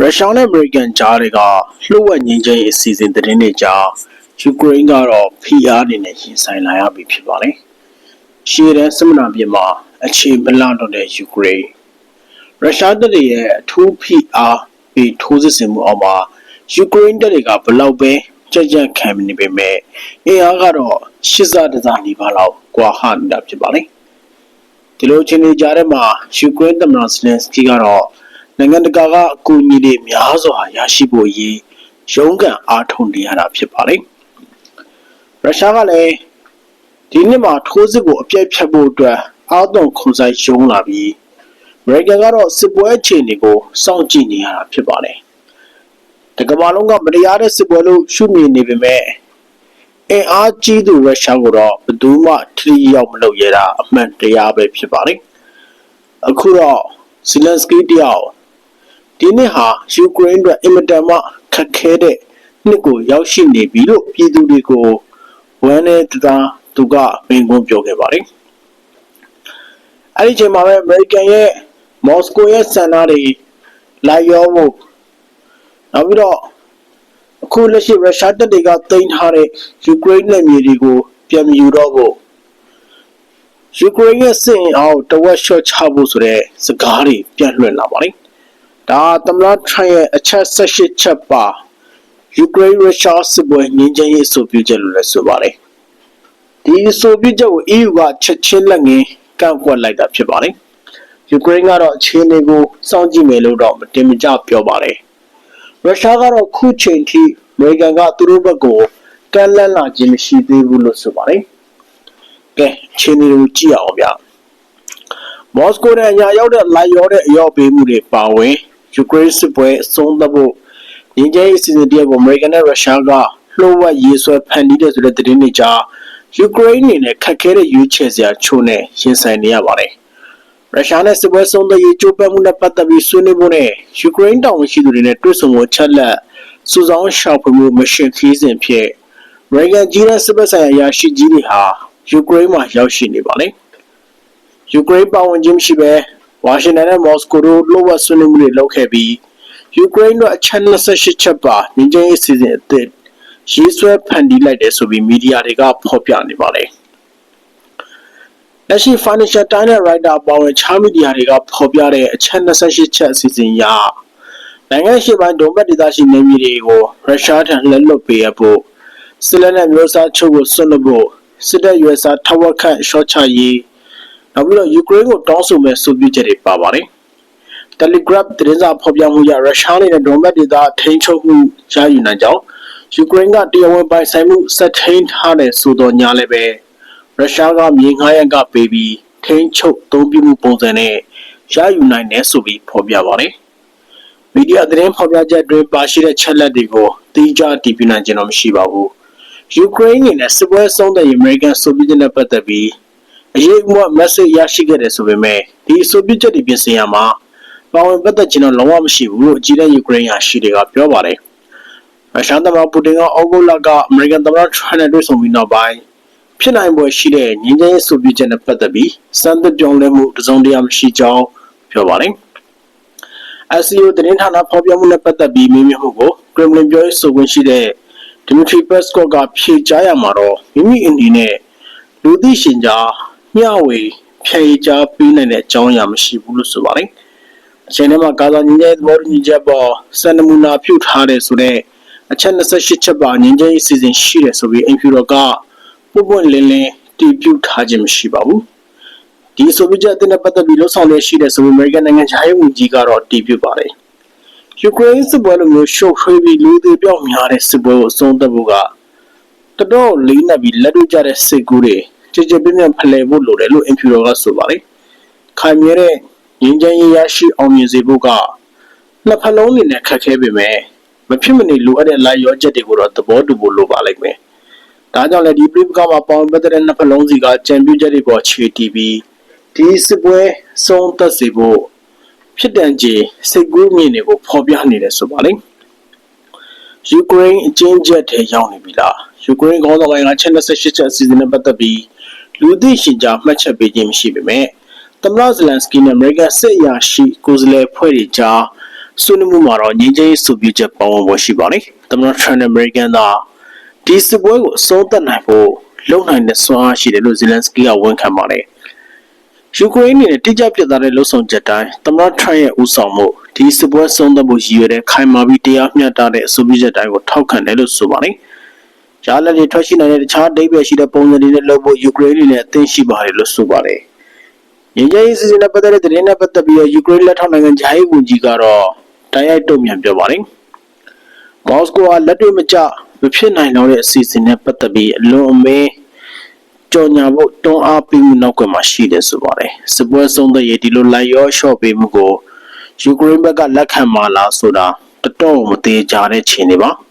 ရုရှားနဲ့အမေရိကန်ကြားတွေကလှုပ်ဝက်ငင်းချင်းအစီအစဉ်သတင်းတွေကြားယူကရိန်းကတော့ဖိအားအနေနဲ့ရင်ဆိုင်လာရပြီဖြစ်ပါတယ်။ရှေ့တန်းစစ်မနာပြင်မှာအခြေမလတော့တဲ့ယူကရိန်းရုရှားတပ်တွေရဲ့အထူးဖိအားပြီးထိုးစစ်ဆင်မှုအောက်မှာယူကရိန်းတပ်တွေကဘလောက်ပဲကြက်ကြက်ခံနေပေမဲ့အင်အားကတော့ရှစ်စတစားနီးပါးလောက်ကွာဟနေတာဖြစ်ပါတယ်။ဒီလိုအချိန်တွေကြားထဲမှာယူကရိန်းသမ္မတဇလန်စကီကတော့ နိုင်ငံတကာကအကူအညီတွေများစွာရရှိဖို့အရေးရုန်းကန်အားထုတ်နေရတာဖြစ်ပါတယ်။ရုရှားကလည်းဒီနှစ်မှာထိုးစစ်ကိုအပြည့်ဖြတ်ဖို့အတွက်အားသွန်ခွန်ဆိုင်ရုံးလာပြီးအမေရိကန်ကတော့စစ်ပွဲအခြေအနေကိုစောင့်ကြည့်နေရတာဖြစ်ပါတယ်။တကမ္ဘာလုံးကမတရားတဲ့စစ်ပွဲလို့ရှုမြင်နေပေမဲ့အင်အားကြီးသူရုရှားကိုတော့ဘယ်သူမှထိရောက်မလုပ်ရတာအမှန်တရားပဲဖြစ်ပါတယ်။အခုတော့ဇီလန်စကီတယောက် ဒီနှစ်ဟာယူကရိန်းအတွက်အင်မတန်မှခက်ခဲတဲ့နှစ်ကိုရောက်ရှိနေပြီလို့ပြည်သူတွေကိုဝမ်းနဲ့တသားသူကမင်းကွန်းပြောခဲ့ပါတယ်။အဲဒီချိန်မှာပဲအမေရိကန်ရဲ့မော်စကိုရဲ့စံနာတွေလိုက်ရောဖို့နောက်ပြီးတော့အခုလက်ရှိရုရှားတပ်တွေကတင်ထားတဲ့ယူကရိန်းနယ်မြေတွေကိုပြန်ယူတော့ဖို့ယူကရိန်းရဲ့စစ်အင်အားကိုတဝက်လျှော့ချဖို့ဆိုတဲ့စကားတွေပြန့်လွှင့်လာပါတယ်။ ဒါသမ္မတထရန့်ရဲ့အချက်၁၈ချက်ပါယူကရိန်းရုရှားစစ်ပွဲငြိမ်းချမ်းရေးဆိုပြချက်လို့လည်းဆိုပါတယ်။ဒီဆိုပြချက်ကို EU ကချက်ချင်းလက်ငင်းကန့်ကွက်လိုက်တာဖြစ်ပါတယ်။ယူကရိန်းကတော့အခြေအနေကိုစောင့်ကြည့်မယ်လို့တော့မတင်မကျပြောပါတယ်။ရုရှားကတော့ခုချိန်ထိအမေရိကန်ကသူတို့ဘက်ကိုကန့်လန့်လာခြင်းမရှိသေးဘူးလို့ဆိုပါတယ်။ကဲအခြေအနေကိုကြည့်အောင်ဗျ။မော်စကိုနဲ့ညာရောက်တဲ့လိုက်ရောတဲ့အရောက်ပေးမှုတွေပါဝင် ယူကရိန်းစစ်ပွဲအဆုံးသတ်ဖို့ငင်းကျဲအစီအစဉ်တရက်ကိုအမေရိကန်နဲ့ရုရှားကလှုပ်ဝက်ရေးဆွဲဖန်တီးတဲ့ဆိုတဲ့သတင်းတွေကြားယူကရိန်းအနေနဲ့ခက်ခဲတဲ့ရွေးချယ်စရာချို့နဲ့ရင်ဆိုင်နေရပါတယ်။ရုရှားနဲ့စစ်ပွဲဆုံးသက်ရေးကြိုးပမ်းမှုနဲ့ပတ်သက်ပြီးဆွေးနွေးဖို့နဲ့ယူကရိန်းတောင်ရှိသူတွေနဲ့တွေ့ဆုံဖို့ချက်လက်စူဆောင်းရှာဖွေမှုမရှင်ခီးစဉ်ဖြစ်အမေရိကန်ကြီးတဲ့စစ်ဘက်ဆိုင်ရာအရာရှိကြီးတွေဟာယူကရိန်းမှာရောက်ရှိနေပါတယ်။ယူကရိန်းပါဝင်ခြင်းမရှိဘဲ ဝါရှင်တန်နဲ့မော်စကိုတို့လှုပ်ဝက်ဆွေးနွေးမှုတွေလုပ်ခဲ့ပြီးယူကရိန်းတို့အချက်28ချက်ပါငင်းချင်းအစီအစဉ်အသစ်ရေးဆွဲဖန်တီးလိုက်တယ်ဆိုပြီးမီဒီယာတွေကဖော်ပြနေပါတယ်။လက်ရှိ Financial Times နဲ့ Reuters ပေါင်းချားမီဒီယာတွေကဖော်ပြတဲ့အချက်28ချက်အစီအစဉ်အရနိုင်ငံရှိပိုင်းဒုံဘက်ဒေသရှိနေမြေတွေကိုရုရှားထံလက်လွတ်ပေးရဖို့စစ်လက်နက်မျိုးစားချုပ်ကိုဆွတ်လွတ်ဖို့စစ်တပ်ရွယ်စားထဝက်ခန့်ရှော့ချရေး နောက်ပြီးတော့ယူကရိန်းကိုတောင်းဆိုမဲ့ဆိုပြချက်တွေပါပါတယ်။ Telegraph သတင်းစာဖော်ပြမှုရရုရှားနဲ့ဒုံဘက်ဒေသထိန်းချုပ်မှုရယူနိုင်ကြောင်းယူကရိန်းကတရားဝင်ပိုင်ဆိုင်မှုစက်ထိန်းထားတဲ့ဆိုတော့ညာလည်းပဲရုရှားကမြေငှားရန်ကပေးပြီးထိန်းချုပ်သုံးပြမှုပုံစံနဲ့ရယူနိုင်တယ်ဆိုပြီးဖော်ပြပါတယ်။မီဒီယာသတင်းဖော်ပြချက်တွင်ပါရှိတဲ့ချက်လက်တွေကိုတိကျတည်ပြနိုင်ခြင်းတော့မရှိပါဘူး။ယူကရိန်းအနေနဲ့စစ်ပွဲဆုံးတဲ့အမေရိကန်ဆိုဗီယက်နဲ့ပတ်သက်ပြီး အရေးအမွတ် message ရရှိခဲ့တယ်ဆိုပေမဲ့ဒီဆိုဗီယက်ချက်တွေပြင်ဆင်ရမှာပါဝင်ပတ်သက်ခြင်းတော့လုံးဝမရှိဘူးလို့အကြီးတန်းယူကရိန်းရရှိတွေကပြောပါတယ်။ရုရှားသမ္မတပူတင်ကအောက်ဂုတ်လကအမေရိကန်သမ္မတထရန့်နဲ့တွေ့ဆုံပြီးနောက်ပိုင်းဖြစ်နိုင်ပွဲရှိတဲ့ငင်းကျင်းဆိုဗီယက်ချက်နဲ့ပတ်သက်ပြီးစံသစ်ပြောင်းလဲမှုတစုံတရာမရှိကြောင်းပြောပါတယ်။ SEO သတင်းဌာနဖော်ပြမှုနဲ့ပတ်သက်ပြီးမေးမြန်းမှုကို Kremlin ပြောရေးဆိုခွင့်ရှိတဲ့ Dmitry Peskov ကဖြေကြားရမှာတော့မိမိအနေနဲ့လူသိရှင်ကြား မျှဝေဖြေကြားပေးနိုင်တဲ့အကြောင်းအရာမရှိဘူးလို့ဆိုပါတယ်။အချိန်ထဲမှာကာဇာညင်ရဲ့သဘောတူညီချက်ပေါ်စံနမူနာပြုထားတဲ့ဆိုတဲ့အချက်28ချက်ပါငင်းချင်းအစီအစဉ်ရှိတယ်ဆိုပြီးအင်ဖြူတော်ကပွပွလင်းလင်းတည်ပြုထားခြင်းမရှိပါဘူး။ဒီဆိုပြီးချက်အသစ်နဲ့ပတ်သက်ပြီးလှုပ်ဆောင်ရရှိတဲ့ဆိုပြီးအမေရိကန်နိုင်ငံခြားရေးဝန်ကြီးကတော့တည်ပြုပါတယ်။ယူကရိန်းစစ်ပွဲလိုမျိုးရှုပ်ထွေးပြီးလူတွေပြောက်များတဲ့စစ်ပွဲကိုအဆုံးသတ်ဖို့ကတော်တော်လေးနက်ပြီးလက်တွေ့ကျတဲ့စစ်ကူတွေ ကြည်ကြည်ပြင်းပြင်းဖလှယ်ဖို့လိုတယ်လို့အင်ဖြူတော်ကဆိုပါတယ်။ခိုင်မြဲတဲ့ငင်းချမ်းရေးရရှိအောင်မြင်စေဖို့ကနှစ်ဖက်လုံးအနေနဲ့ခက်ခဲပေမဲ့မဖြစ်မနေလိုအပ်တဲ့လိုက်ရောချက်တွေကိုတော့သဘောတူဖို့လိုပါလိမ့်မယ်။ဒါကြောင့်လည်းဒီပြည်ပကမှာပေါင်းပတ်တဲ့နှစ်ဖက်လုံးစီကကြံပြူချက်တွေပေါ်ခြေတည်ပြီးဒီစစ်ပွဲဆုံးသက်စေဖို့ဖြစ်တန်ကြီးစိတ်ကူးမြင်တွေကိုဖော်ပြနေတယ်ဆိုပါလိမ့်။ယူကရိန်းအချင်းချက်ထဲရောက်နေပြီလား။ယူကရိန်းခေါင်းဆောင်ပိုင်းကချက်28ချက်အစီအစဉ်နဲ့ပတ်သက်ပြီး လူသိရှင်ကြားမှတ်ချက်ပေးခြင်းမရှိပေမဲ့သမ္မတဇလန်စကီနဲ့အမေရိကန်စစ်အရာရှိကိုယ်စားလှယ်ဖွဲ့တွေကြားဆွေးနွေးမှုမှာတော့ငြိမ်းချမ်းရေးဆိုပြချက်ပေါင်းပေါ်ရှိပါတယ်။သမ္မတထရန့်နဲ့အမေရိကန်သာဒီစစ်ပွဲကိုအဆုံးသတ်နိုင်ဖို့လုံနိုင်တဲ့စွမ်းအားရှိတယ်လို့ဇီလန်စကီကဝန်ခံပါတယ်။ယူကရိန်းနဲ့တိကျပြတ်သားတဲ့လှုပ်ဆောင်ချက်တိုင်းသမ္မတထရန့်ရဲ့ဦးဆောင်မှုဒီစစ်ပွဲဆုံးသက်ဖို့ရည်ရွယ်တဲ့ခိုင်မာပြီးတရားမျှတတဲ့အဆိုပြချက်တိုင်းကိုထောက်ခံတယ်လို့ဆိုပါတယ်။ ရလဒ်တွေထွက်ရှိနိုင်တဲ့တခြားဒိဗယ်ရှိတဲ့ပုံစံတွေနဲ့လုပ်ဖို့ယူကရိန်းနဲ့အသင့်ရှိပါတယ်လို့ဆိုပါတယ်။ငြိမ်းချမ်းရေးစီစဉ်တဲ့ပတ်သက်တဲ့သတင်းနဲ့ပတ်သက်ပြီးယူကရိန်းလက်ထောက်နိုင်ငံဂျာဟီဝန်ကြီးကတော့တိုက်ရိုက်တုံ့ပြန်ပြောပါတယ်။မော်စကိုကလက်တွေ့မကျမဖြစ်နိုင်တော့တဲ့အစီအစဉ်နဲ့ပတ်သက်ပြီးအလွန်အမင်းကြော်ညာဖို့တွန်းအားပေးမှုနောက်ကွယ်မှာရှိတယ်ဆိုပါတယ်။စစ်ပွဲဆုံးတဲ့ရေဒီလိုလိုက်ရောရှော့ပေးမှုကိုယူကရိန်းဘက်ကလက်ခံမလားဆိုတာတတော်မသေးကြတဲ့ခြေနေပါ။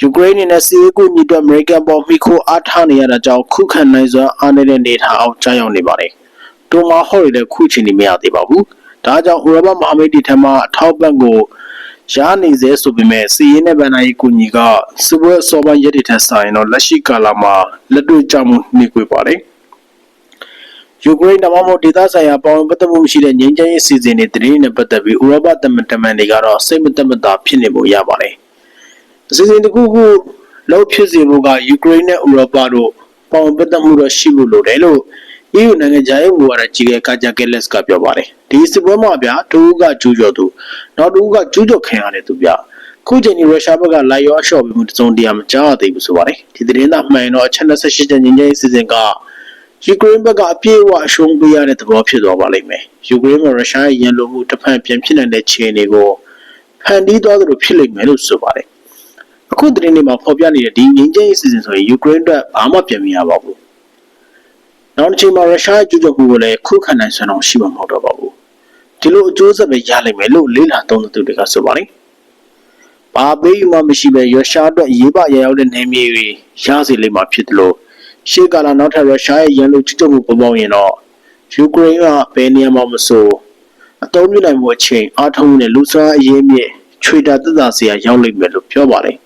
ယူကရိန်းနဲ့စီးရီးကိုညီတော့အမေရိကန်ပေါ်မိခိုအားထားနေရတာကြောင့်ခုခံနိုင်စွာအားနေတဲ့နေထားအောင်ကြားရောက်နေပါတယ်။တိုမာဟော့ရတဲ့ခုချိန်နေမရသေးပါဘူး။ဒါကြောင့်ဥရောပမဟာမိတ်တွေထံမှအထောက်ပံ့ကိုရနေစေဆိုပေမဲ့စီးရင်နဲ့ဗန်နာယီကိုညီကစပွဲစောပိုင်းရက်တွေထက်ဆိုင်တော့လက်ရှိကာလမှာလက်တွေ့ကြမှုနှိကွေပါတယ်ယူကရိန်းတမမို့ဒေသဆိုင်ရာပေါဝင်ပတ်သက်မှုမရှိတဲ့ငြိမ်းချမ်းရေးစီစဉ်တွေတရင်နဲ့ပတ်သက်ပြီးဥရောပသမ္မတမန်တွေကတော့စိတ်မသက်မသာဖြစ်နေပုံရပါတယ် အစီအစဉ်တစ်ခုခုလောက်ဖြစ်စေဖို့ကယူကရိန်းနဲ့ဥရောပတို့ပေါဝင်ပတ်သက်မှုတော့ရှိဖို့လိုတယ်လို့ EU နိုင်ငံခြားရေးဝန်ကြီးကကာဂျာကက်လက်စ်ကပြောပါတယ်ဒီစစ်ပွဲမှာဗျာတူကကျူးကျော်သူနောက်တူကကျူးကျော်ခံရတယ်သူဗျာခုချိန်ဒီရုရှားဘက်ကလိုက်ရောရှော့ပြီးမှုတစုံတရာမကြားရသေးဘူးဆိုပါတယ်ဒီသတင်းသားမှန်တော့အချက်28ချက်ညင်ညင်းစီစဉ်ကယူကရိန်းဘက်ကအပြည့်အဝအရှုံးပေးရတဲ့သဘောဖြစ်သွားပါလိမ့်မယ်ယူကရိန်းမှာရုရှားရဲ့ရန်လိုမှုတစ်ဖက်ပြန်ဖြစ်နိုင်တဲ့ခြေအနေကိုဖန်တီးသွားသလိုဖြစ်လိမ့်မယ်လို့ဆိုပါတယ် အခုသတင်းတွေမှာဖော်ပြနေတဲ့ဒီငင်းကျင်းရေးစီစဉ်ဆိုရင်ယူကရိန်းအတွက်ဘာမှပြန်မရပါဘူးနောက်တစ်ချိန်မှာရုရှားကျူးကျော်မှုကိုလည်းခုခံနိုင်စွမ်းအောင်ရှိမှာမဟုတ်တော့ပါဘူးဒီလိုအကျိုးဆက်ပဲရလိမ့်မယ်လို့လေးလာသုံးသူတွေကဆိုပါတယ်ဘာပေးမှမရှိပဲရုရှားအတွက်ရေးပရရောက်တဲ့နေမြေတွေရစေလိမ့်မှာဖြစ်တယ်လို့ရှေ့ကာလနောက်ထပ်ရုရှားရဲ့ရန်လိုကျူးကျော်မှုပေါ်ပေါက်ရင်တော့ယူကရိန်းကဘယ်နေရာမှာမဆိုအသုံးပြုနိုင်မှုအချိန်အားထုတ်မှုနဲ့လူစားအရေးမြစ်ချွေတာသက်သာစရာရောက်လိမ့်မယ်လို့ပြောပါတယ်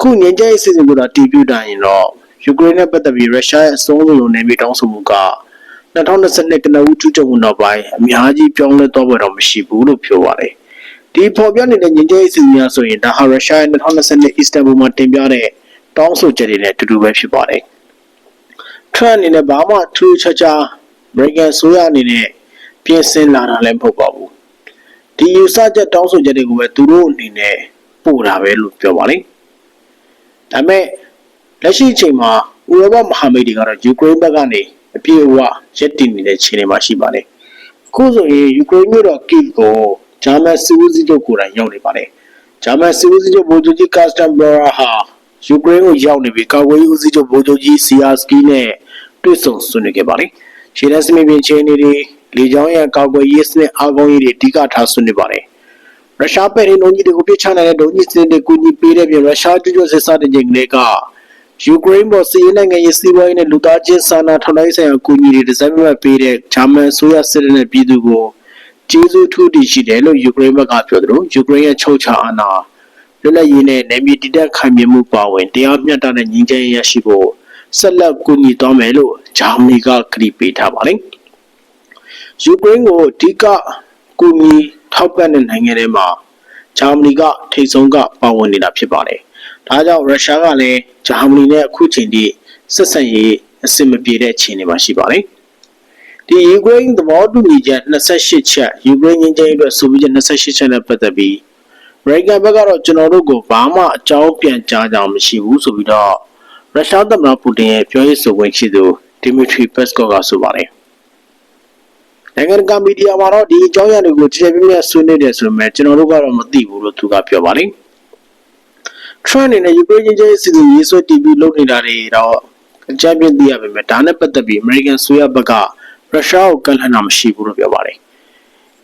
ခုငင်းကျဲအစီအစဉ်ကိုတော့တီးပြတာရင်တော့ယူကရိန်းနဲ့ပတ်သက်ပြီးရုရှားရဲ့အဆုံးစွန်နေမြေတောင်းဆိုမှုက2022ကနဦးကျူးကျော်မှုနောက်ပိုင်းအများကြီးပြောင်းလဲတော့ဘယ်တော့မရှိဘူးလို့ပြောပါတယ်ဒီပေါ်ပြနေတဲ့ငင်းကျဲအစီအစဉ်ဆိုရင်ဒါဟာရုရှားရဲ့2022အစ္စတန်ဘူမှာတင်ပြတဲ့တောင်းဆိုချက်တွေနဲ့အတူတူပဲဖြစ်ပါတယ်ထရန့်အနေနဲ့ဘာမှထူးခြားခြား American ဆိုရအနေနဲ့ပြင်ဆင်လာတာလည်းမဟုတ်ပါဘူးဒီယူဆချက်တောင်းဆိုချက်တွေကိုပဲသူတို့အနေနဲ့ပို့တာပဲလို့ပြောပါလိမ့် ဒါပေမဲ့လက်ရှိအချိန်မှာဥရောပမဟာမိတ်တွေကတော့ယူကရိန်းဘက်ကနေအပြည့်အဝရပ်တည်နေတဲ့ခြေအနေမှာရှိပါတယ်အခုဆိုရင်ယူကရိန်းမြို့တော်ကိဗ်ကိုဂျာမန်စစ်ဦးစီးချုပ်ကိုယ်တိုင်ရောက်နေပါတယ်ဂျာမန်စစ်ဦးစီးချုပ်ဗိုလ်ချုပ်ကြီးကာစတန်ဘရာဟာယူကရိန်းကိုရောက်နေပြီးကာကွယ်ရေးဦးစီးချုပ်ဗိုလ်ချုပ်ကြီးစီယာစကီနဲ့တွေ့ဆုံဆွေးနွေးခဲ့ပါတယ်။ရှေ့တန်းစမီပင်ချင်းတွေလေကြောင်းရန်ကာကွယ်ရေးစနစ်အားကောင်းရေးတွေအဓိကထားဆွေးနွေးပါတယ်။ ရုရှားပဲ့ရင်ဒုံကြီးတွေကိုပြစ်ချနိုင်တဲ့ဒုံကြီးစနစ်တွေကူညီပေးတဲ့ပြင်ရုရှားကျွတ်ကျွတ်စစ်စားတဲ့ချိန်ကလေးကယူကရိန်းပေါ်စီးနိုင်ငံရေးစီးပွားရေးနဲ့လူသားချင်းစာနာထောက်ထားရေးဆိုင်ရာအကူအညီတွေဒီဇိုင်းမဲ့ပေးတဲ့ဂျာမန်ဆိုရစစ်တပ်နဲ့ပြည်သူကိုကျေးဇူးထူးတည်ရှိတယ်လို့ယူကရိန်းဘက်ကပြောတယ်လို့ယူကရိန်းရဲ့ချုပ်ချာအာဏာလွတ်လပ်ရေးနဲ့နယ်မြေတည်တံ့ခိုင်မြဲမှုပါဝင်တရားမျှတတဲ့ညီချမ်းရရှိဖို့ဆက်လက်ကူညီသွားမယ်လို့ဂျာမနီကကတိပေးထားပါတယ်။ယူကရိန်းကိုအဓိကကူညီ ထောက်ပံ့တဲ့နိုင်ငံတွေမှာဂျာမနီကထိပ်ဆုံးကပါဝင်နေတာဖြစ်ပါတယ်။ဒါကြောင့်ရုရှားကလည်းဂျာမနီနဲ့အခုချိန်ထိဆက်ဆံရေးအဆင်မပြေတဲ့အခြေအနေမှာရှိပါတယ်။ဒီယူကရိန်းသဘောတူညီချက်28ချက်ယူကရိန်းငင်းချင်းအတွက်ဆိုပြီးချက်28ချက်နဲ့ပတ်သက်ပြီးအမေရိကန်ဘက်ကတော့ကျွန်တော်တို့ကိုဘာမှအကြောင်းပြန်ကြားကြအောင်မရှိဘူးဆိုပြီးတော့ရုရှားသမ္မတပူတင်ရဲ့ပြောရေးဆိုခွင့်ရှိသူဒီမီထရီပက်စကော့ကဆိုပါတယ် နိုင်ငံကမီဒီယာမှာတော့ဒီအကြောင်းအရာတွေကိုကြည်ကြဲပြည့်ဆွေးနွေးတယ်ဆိုပေမဲ့ကျွန်တော်တို့ကတော့မသိဘူးလို့သူကပြောပါတယ်ထရန့်အနေနဲ့ယူကရိန်းချင်းစီစဉ်ရေးဆွဲတီဗီလုပ်နေတာတွေတော့အကြမ်းပြင်းသိရပေမဲ့ဒါနဲ့ပတ်သက်ပြီးအမေရိကန်ဆိုရဘက်ကရုရှားကိုကန့်လန့်တာမရှိဘူးလို့ပြောပါတယ်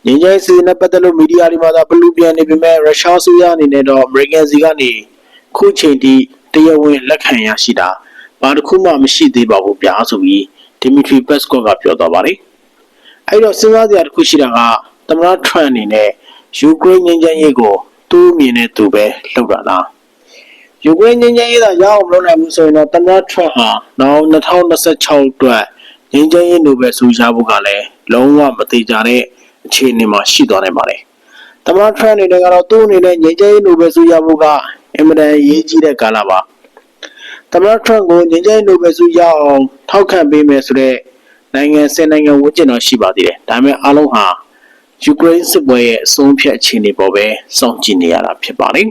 ငင်းကျဲစီနဲ့ပတ်သက်လို့မီဒီယာတွေမှာသာဘလူးပြန်နေပေမဲ့ရုရှားဆိုရအနေနဲ့တော့အမေရိကန်စီကနေခုချိန်ထိတရားဝင်လက်ခံရရှိတာဘာတစ်ခုမှမရှိသေးပါဘူးဗျာဆိုပြီးဒီမီထရီပက်စကော့ကပြောသွားပါတယ် အဲ့တော့စဉ်းစားစရာတစ်ခုရှိတာကသမ္မတထရန့်အနေနဲ့ယူကရိန်းငင်းချမ်းရေးကိုသူ့အမြင်နဲ့သူပဲလှုပ်တာလားယူကရိန်းငင်းချမ်းရေးသာရအောင်မလုပ်နိုင်ဘူးဆိုရင်တော့သမ္မတထရန့်ဟာနောက်2026အတွက်ငင်းချမ်းရေးနိုဘယ်ဆုရဖို့ကလည်းလုံးဝမသေးကြတဲ့အခြေအနေမှာရှိသွားနိုင်ပါတယ်။ဒါသမ္မတထရန့်အနေနဲ့ကတော့သူ့အနေနဲ့ငြိမ်းချမ်းရေးနိုဘယ်ဆုရဖို့ကအင်မတန်အရေးကြီးတဲ့ကာလပါသမ္မတထရန့်ကိုငြိမ်းချမ်းရေးနိုဘယ်ဆုရအောင်ထောက်ခံပေးမယ်ဆိုတော့ နိုင်ငံစင်နိုင်ငံဝန်းကျင်တော့ရှိပါသေးတယ်ဒါပေမဲ့အားလုံးဟာယူကရိန်းစစ်ပွဲရဲ့အဆုံးဖြတ်အခြေအနေပေါ်ပဲစောင့်ကြည့်နေရတာဖြစ်ပါတယ်